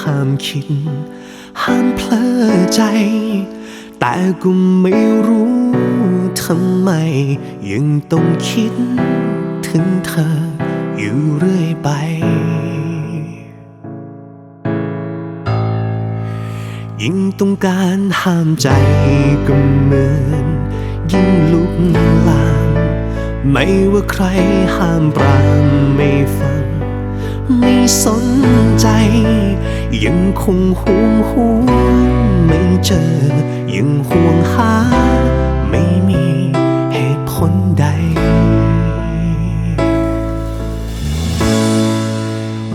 ห้ามคิด ห้ามเพลอใจ แต่ก็ไม่รู้ทำไม ยังต้องคิด ถึงเธออยู่เรื่อยไป ยิ่งต้องการห้ามใจก็เหมือนยิ่งลุกลาม ไม่ว่าใครห้ามปรามไม่ฟัง ไม่สนใจ ยังคงห่วงห่วงไม่เจอ ยังห่วงหา ไม่มีเหตุผลใด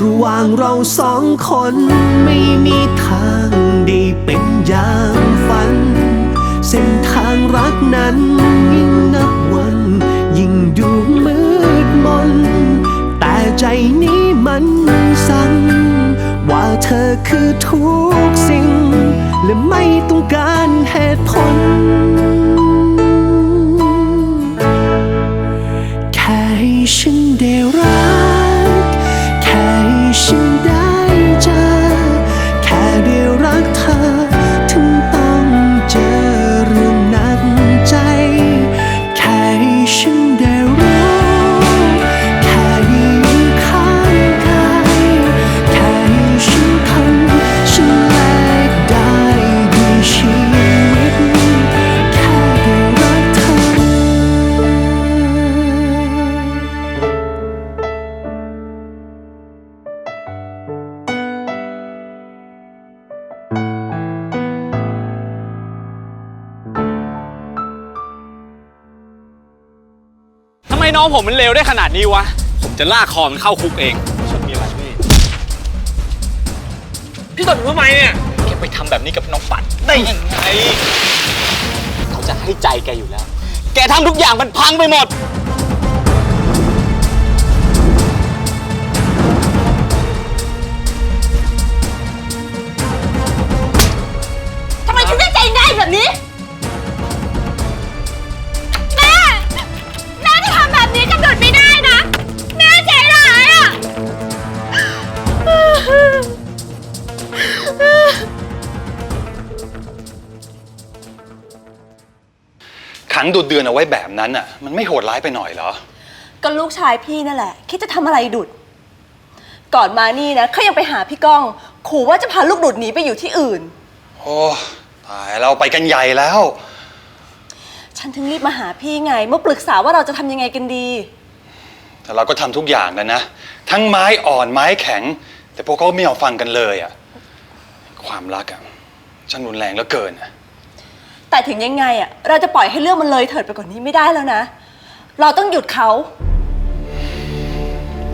ระหว่างเราสองคนไม่มีทางได้เป็นอย่างฝัน เส้นทางรักนั้นยิ่ง ใจนี้มันสั่นว่าเธอคือทุกสิ่ง และไม่ต้องการเหตุผล องผมมันเลวได้ขนาดนี้วะ ผมจะลากคอมันเข้าคุกเองฉันมีอะไรพี่พี่ตนทำไมเนี่ยแกไปทำแบบนี้กับน้องปัดได้ยังไง เขาจะให้ใจแกอยู่แล้ว แกทำทุกอย่างมันพังไปหมด ดุดเดือนเอาไว้แบบนั้นอะ มันไม่โหดร้ายไปหน่อยเหรอ ก็ลูกชายพี่นั่นแหละ คิดจะทำอะไรดุด ก่อนมานี่นะเขายังไปหาพี่ก้อง ขู่ว่าจะพาลูกดุดหนีไปอยู่ที่อื่น โอ้ตายเราไปกันใหญ่แล้ว ฉันถึงรีบมาหาพี่ไง เมื่อปรึกษาว่าเราจะทำยังไงกันดี แต่เราก็ทำทุกอย่างแล้วนะ ทั้งไม้อ่อนไม้แข็ง แต่พวกเขาไม่ยอมฟังกันเลยอะ ความรักอะช่างรุนแรงเหลือเกินอะ แต่ถึงยังไงอะเราจะปล่อยให้เรื่องมันเลยเถิดไปกว่านี้ไม่ได้แล้วนะ เราต้องหยุดเขา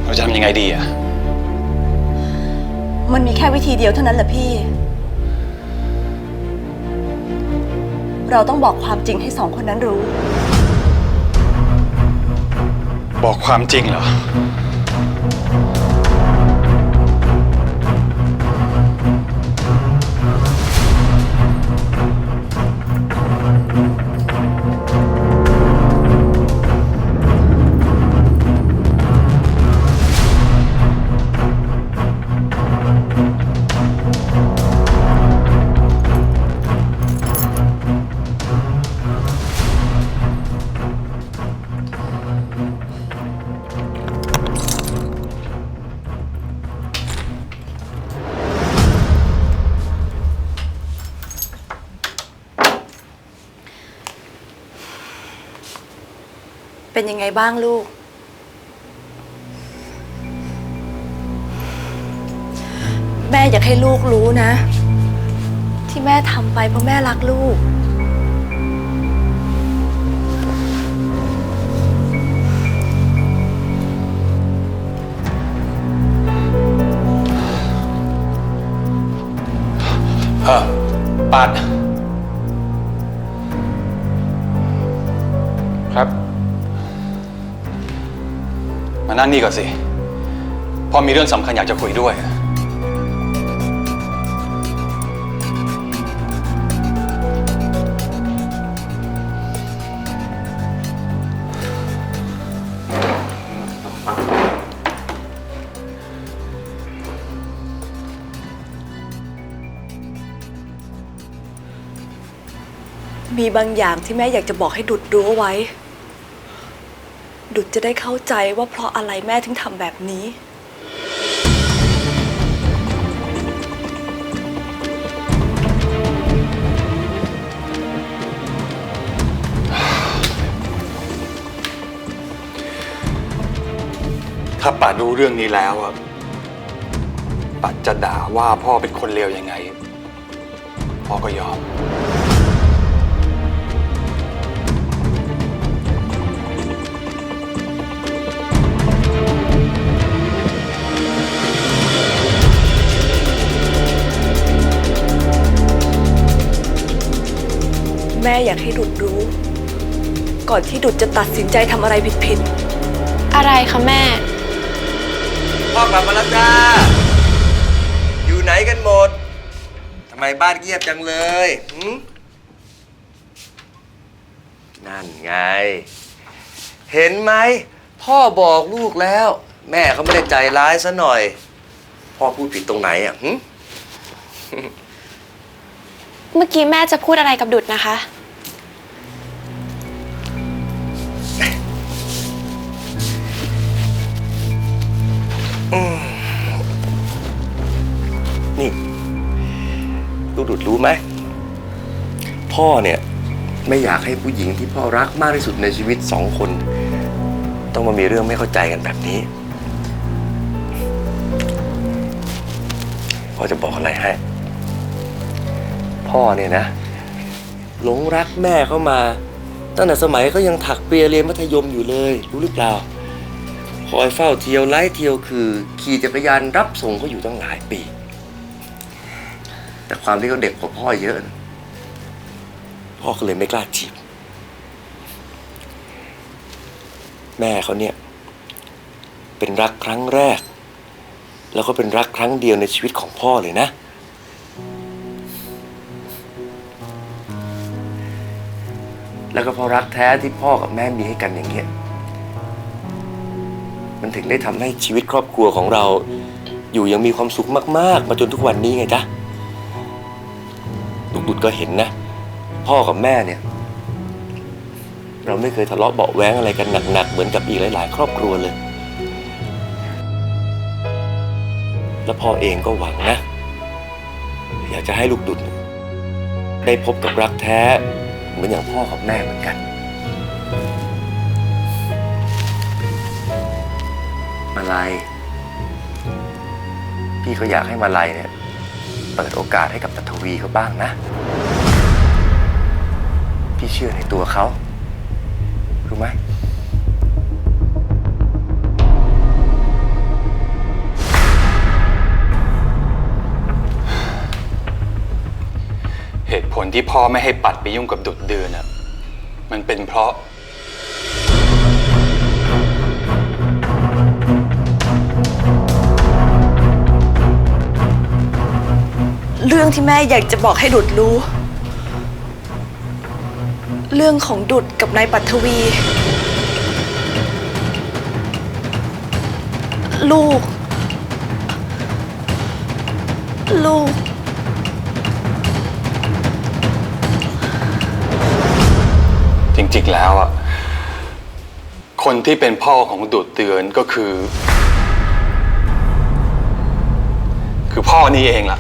เราจะทำยังไงดีอะมันมีแค่วิธีเดียวเท่านั้นแหละพี่ เราต้องบอกความจริงให้สองคนนั้นรู้ บอกความจริงเหรอ็นยังไงบ้างลูก แม่อยากให้ลูกรู้นะ ที่แม่ทำไปเพราะแม่รักลูก เออปาด มานั่งนี่ก่อนสิพ่อมีเรื่องสำคัญอยากจะคุยด้วย มีบางอย่างที่แม่อยากจะบอกให้ดุดรู้เอาไว้ ดุดจะได้เข้าใจว่าเพราะอะไรแม่ถึงทำแบบนี้ ถ้าปัดรู้เรื่องนี้แล้วอะปัดจะด่าว่าพ่อเป็นคนเลวยังไง พ่อก็ยอม แม่อยากให้ดุดรู้ ก่อนที่ดุดจะตัดสินใจทำอะไรผิดอะไรคะแม่ พ่อกลับมาแล้วจ้า อยู่ไหนกันหมด ทำไมบ้านเงียบจังเลยหืมนั่นไง เห็นไหม พ่อบอกลูกแล้ว แม่เขาไม่ได้ใจร้ายซะหน่อย พ่อพูดผิดตรงไหนอะหืม เมื่อกี้แม่จะพูดอะไรกับดุดนะคะ นี่ ลูกดุดรู้ไหม พ่อเนี่ย ไม่อยากให้ผู้หญิงที่พ่อรักมากที่สุดในชีวิตสองคน ต้องมามีเรื่องไม่เข้าใจกันแบบนี้ พ่อจะบอกอะไรให้ พ่อเนี่ยนะ หลงรักแม่เขามา ตั้งแต่สมัยเขายังถักเปียเรียนมัธยมอยู่เลย รู้หรือเปล่า คอยเฝ้าเที่ยวไล่เที่ยวคือ ขี่จักรยานรับส่งเขาอยู่ตั้งหลายปี แต่ความที่เขาเด็กกว่าพ่อเยอะนะพ่อก็เลยไม่กล้าจีบ แม่เขาเนี่ย เป็นรักครั้งแรก แล้วก็เป็นรักครั้งเดียวในชีวิตของพ่อเลยนะ แล้วก็เพราะรักแท้ที่พ่อกับแม่มีให้กันอย่างเงี้ย มันถึงได้ทำให้ชีวิตครอบครัวของเรา อยู่อยังมีความสุขมาก ๆ มาจนทุกวันนี้ไงจ๊ะลูกบุตรก็เห็นนะ พ่อกับแม่เนี่ย เราไม่เคยทะเลาะเบาะแว้งอะไรกันหนัก ๆ เหมือนกับอีกหลาย ๆ ครอบครัวเลย แล้วพ่อเองก็หวังนะ อยากจะให้ลูกดุดได้พบกับรักแท้ เหมือนอย่างพ่อกับแม่เหมือนกัน มาลัยพี่ก็อยากให้มาลัยเนี่ย เปิดโอกาสให้กับตัทวีเขาบ้างนะ พี่เชื่อในตัวเขา รู้ไหม ผลที่พ่อไม่ให้ปัดไปยุ่งกับดุดเดือนน่ะมันเป็นเพราะ เรื่องที่แม่อยากจะบอกให้ดุดรู้ เรื่องของดุดกับนายปัทวี ลูก ลูก ริง ๆ แล้วอะ คนที่เป็นพ่อของดุดเตือนก็คือ คือพ่อนี่เองล่ะ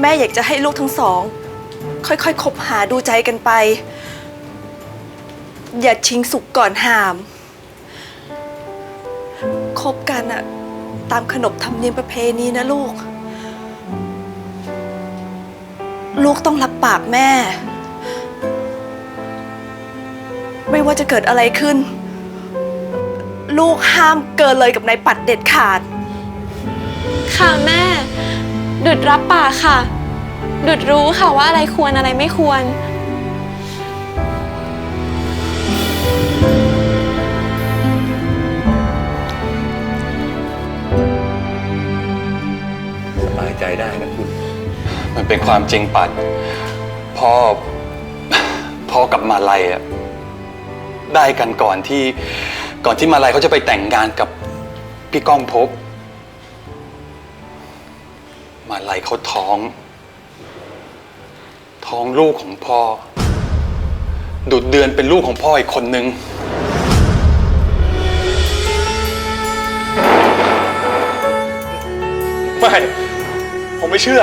แม่อยากจะให้ลูกทั้งสอง ค่อยๆคบหาดูใจกันไป อย่าชิงสุกก่อนหาม คบกันอะตามขนบธรรมเนียมประเพณีนะลูก ลูกต้องรับปากแม่ ไม่ว่าจะเกิดอะไรขึ้น ลูกห้ามเกินเลยกับนายปัดเด็ดขาด ค่ะแม่ ดุดรับปากค่ะ ดุดรู้ค่ะว่าอะไรควรอะไรไม่ควรายใจได้นะคุณ มันเป็นความจริงปัด พ่อ พ่อกับมาลัยอะได้กันก่อนที่ ก่อนที่มาลัยเขาจะไปแต่งงานกับพี่ก้องภพบ มาลัยเขาท้อง ท้องลูกของพ่อ ดุดเดือนเป็นลูกของพ่ออีกคนนึง ไม่ ผมไม่เชื่อ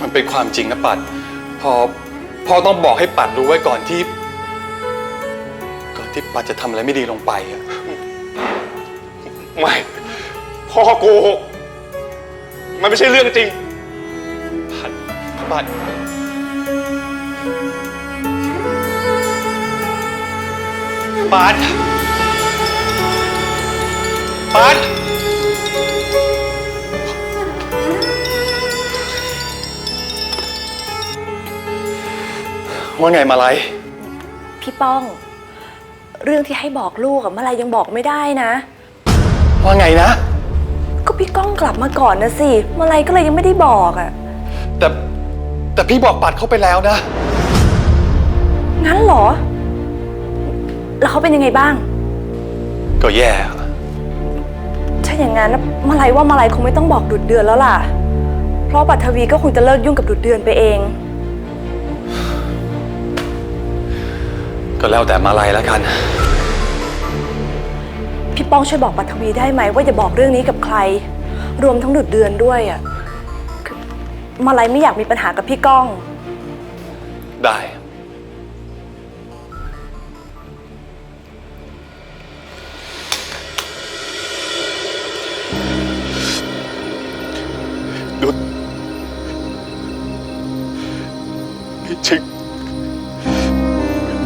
มันเป็นความจริงนะปัด พอพ่อต้องบอกให้ปัดรู้ไว้ก่อนที่ ก่อนที่ปัดจะทำอะไรไม่ดีลงไปอะไม่พ่อโกหกมันไม่ใช่เรื่องจริงปัดปัด ปัด ปัด ว่าไงมาไลยพี่ป้อง เรื่องที่ให้บอกลูกอะเมื่อไรยังบอกไม่ได้นะ ว่าไงนะ ก็พี่ก้องกลับมาก่อนนะสิเมื่อไรก็เลยยังไม่ได้บอกอะแต่แต่พี่บอกปัดเขาไปแล้วนะ งั้นเหรอ แล้วเขาเป็นยังไงบ้าง ก็แย่ ถ้าอย่างนั้นนะมาลัยว่ามาลัยคงไม่ต้องบอกดุดเดือนแล้วล่ะ เพราะปัทวีก็คงจะเลิกยุ่งกับดุดเดือนไปเอง ก็แล้วแต่มาลัยแล้วกัน พี่ป้องช่วยบอกปัทวีได้ไหมว่าอย่าบอกเรื่องนี้กับใคร รวมทั้งดุดเดือนด้วยอะคือมาลัยไม่อยากมีปัญหากับพี่ก้อง ได้ดุด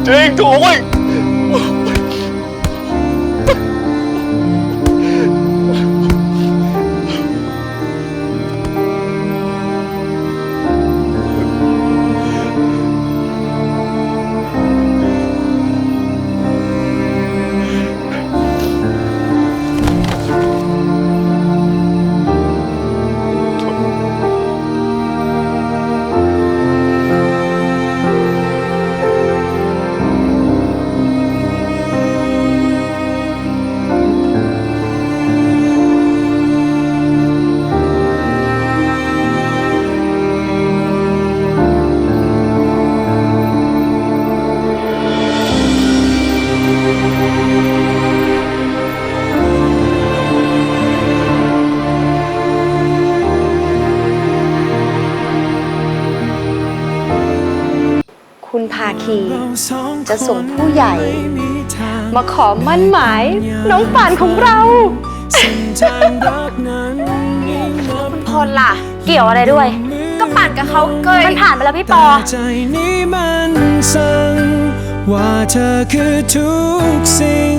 จริ ภาคี จะส่งผู้ใหญ่ มาขอมั่นหมาย น้องป่านของเรา คุณพลล่ะ เกี่ยวอะไรด้วย ก็ป่านกับเขาเคยมันผ่านไปแล้วพี่ปอใจนี้มันสั่งว่าเธอคือทุกสิ่ง